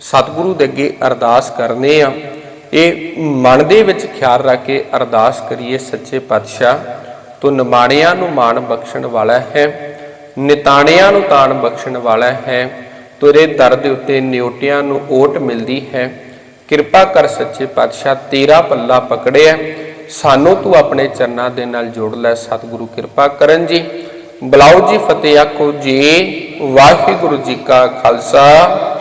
ਸਤਿਗੁਰੂ ਦੇ ਅੱਗੇ ਅਰਦਾਸ ਕਰਨੇ ਆ। ਇਹ ਮਨ ਦੇ ਵਿੱਚ ਖਿਆਲ ਰੱਖ ਕੇ ਅਰਦਾਸ ਕਰੀਏ, ਸੱਚੇ ਪਾਤਸ਼ਾਹ, ਤੂੰ ਨਿਮਾਣਿਆਂ ਨੂੰ ਮਾਣ ਬਖਸ਼ਣ ਵਾਲਾ ਹੈ, ਨਿਤਾਣਿਆਂ ਨੂੰ ਤਾਣ ਬਖਸ਼ਣ ਵਾਲਾ ਹੈ, ਤੇਰੇ ਦਰ ਦੇ ਉੱਤੇ ਨਿਉਟਿਆਂ ਨੂੰ ਓਟ ਮਿਲਦੀ ਹੈ। ਕਿਰਪਾ ਕਰ ਸੱਚੇ ਪਾਤਸ਼ਾਹ, ਤੇਰਾ ਪੱਲਾ ਪਕੜਿਆ। ਸਾਨੂੰ ਤੂੰ ਆਪਣੇ ਚਰਨਾਂ ਦੇ ਨਾਲ ਜੋੜ ਲੈ, ਸਤਿਗੁਰੂ ਕਿਰਪਾ ਕਰਨ ਜੀ। ਬੁਲਾਓ ਜੀ ਫਤਿਹ ਆਖੋ ਜੀ, ਵਾਹਿਗੁਰੂ ਜੀ ਕਾ ਖਾਲਸਾ।